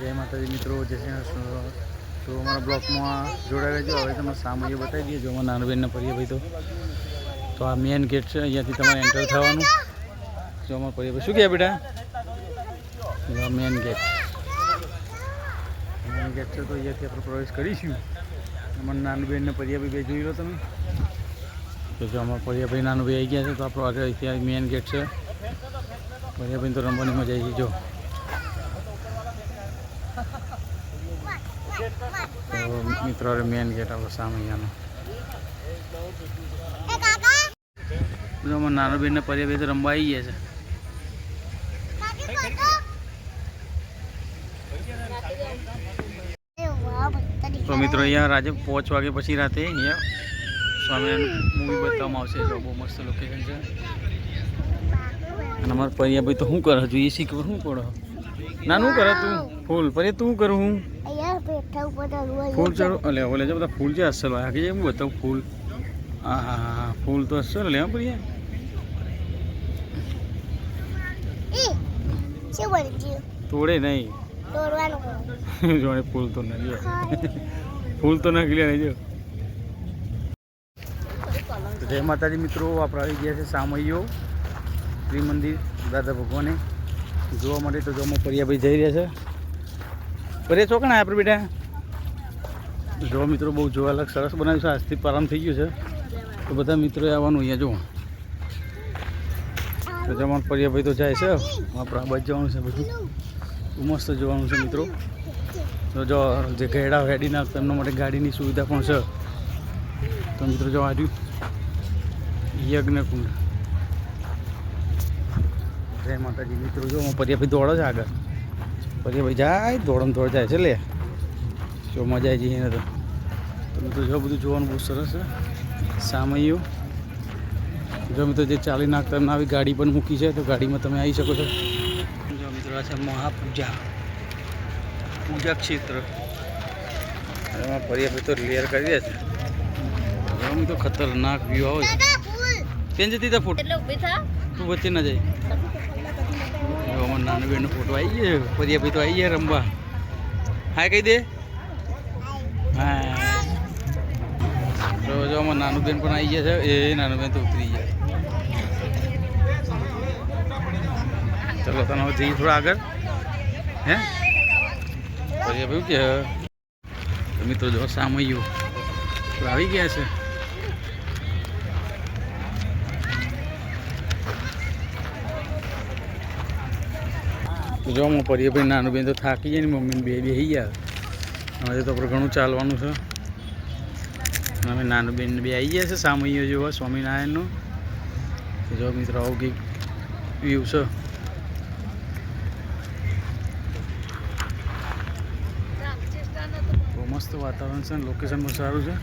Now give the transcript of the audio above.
જય માતાજી મિત્રો, જય શ્રી કૃષ્ણ. તો અમારા બ્લોકમાં જોડાઈ રહેજો. હવે તમે સામૈયો બતાવી દઈએ. જો અમારા નાનબેનના પરિયભાઈ તો. તો આ મેઇન ગેટ છે. અહીંયાથી તમારે એન્ટર થવાનું. જો અમારા પરિયભાઈ શું કહે બેટા? મેઇન ગેટ મેન ગેટ છે તો અહીંયાથી આપણે પ્રવેશ કરીશું. અમારા નાનબેનને પરિયાભાઈ ભાઈ. જોઈ લો તમે. તો જો અમારા પરિયાભાઈ નાનુભાઈ આવી ગયા છે, તો આપણો આગળ અહીંથી મેન ગેટ છે. પરિયાભાઈ તો રમવાની મજા આવી જો. મિત્રો મેન ગેટ આપણો સામે અહીંયાનો નાનો અમારા ને પર્યા તો રમવા આવી ગયા છે. તો મિત્રો અહીંયા રાતે પાંચ વાગે પછી રાતે અહીંયા સ્વામિનારાયણ મૂવી બતાવવામાં આવશે. જો બહુ મસ્ત લોકેશન છે. અને અમારા પરિયાભાઈ તો શું કરે? હજુ એસી ખબર શું કરો? ના શું કરે તું? ફૂલ પર્યા તું કરું? હું ફૂલ ચાલો અલે ઓલે જે બધા ફૂલ છે અસલ હોય આખી હું બતાવું ફૂલ. હા હા હા ફૂલ તો અસલ લે પડી તોડે નહીં. જોડે ફૂલ તો નહીં. ફૂલ તો નાખી લે જો જય માતાજી મિત્રો વાપરાવી ગયા છે સામૈયો શ્રી મંદિર દાદા ભગવાને. જોવા માટે તો જમો પરિયાભાઈ જઈ રહ્યા છે. પર્યા ચોકણા આપણે બેટા? જો મિત્રો, બહુ જોવાલાયક સરસ બનાવ્યું છે. આજથી પ્રારંભ થઈ ગયું છે. તો બધા મિત્રોએ આવવાનું અહીંયા, જુઓ. તો જવાનું પરિયાભાઈ તો જાય છે. આપણે બાજ જવાનું છે બધું. મસ્ત જોવાનું છે મિત્રો. તો જો, જે ગયડા વેડીના તેમના માટે ગાડીની સુવિધા પણ છે. તો મિત્રો, જો આજુ યજ્ઞ કુંડ જય માતાજી. મિત્રો, જો, હું પરિયાભાઈ દોડો છે આગળ. પરિયાભાઈ જાય દોડમ દોડ જાય છે લે. જો મજા આવી જઈએ તો. તમે તો જો બધું જોવાનું બહુ સરસ છે. સામૈયું. જો મિત્રો જે ચાલી નાખતા એમને આવી ગાડી પણ મૂકી છે તો ગાડીમાં તમે આવી શકો છો. જો મિત્રો આ છે મહાપૂજા. પૂજા ક્ષેત્ર. એમાં પરિયાભાઈ તો લેર કરી દે છે. તો ખતરનાક વ્યૂ આવે છે. કેમ જતી તા ફોટો? તું વચ્ચે ના જાય. નાના બેનનો ફોટો આવી ગયો. પરિયાભાઈ તો આવી ગયા રમવા. હા, કહી દે. હા. તો જો અમારા નાનું બેન પણ આવી ગયા છે. એ નાનું બેન તો ઉતરી ગયા. ચલો, તને હવે જઈએ થોડા આગળ. હે? પરિયાભાઈ કે? તો મિત્રો, જો, સામૈયું. આવી ગયા છે. જો હું પરિયાભાઈ નાનું બેન તો થાકી જાય ને મમ્મીને બે બેસી ગયા. હવે તો આપણે ઘણું ચાલવાનું છે. અમે નાનું બેન બે આવી ગયા છે, સામૈયો જોવા, સ્વામિનારાયણનું. જો મિત્રો આવું કંઈક વ્યૂ છે. બહુ મસ્ત વાતાવરણ છે લોકેશન પણ સારું છે.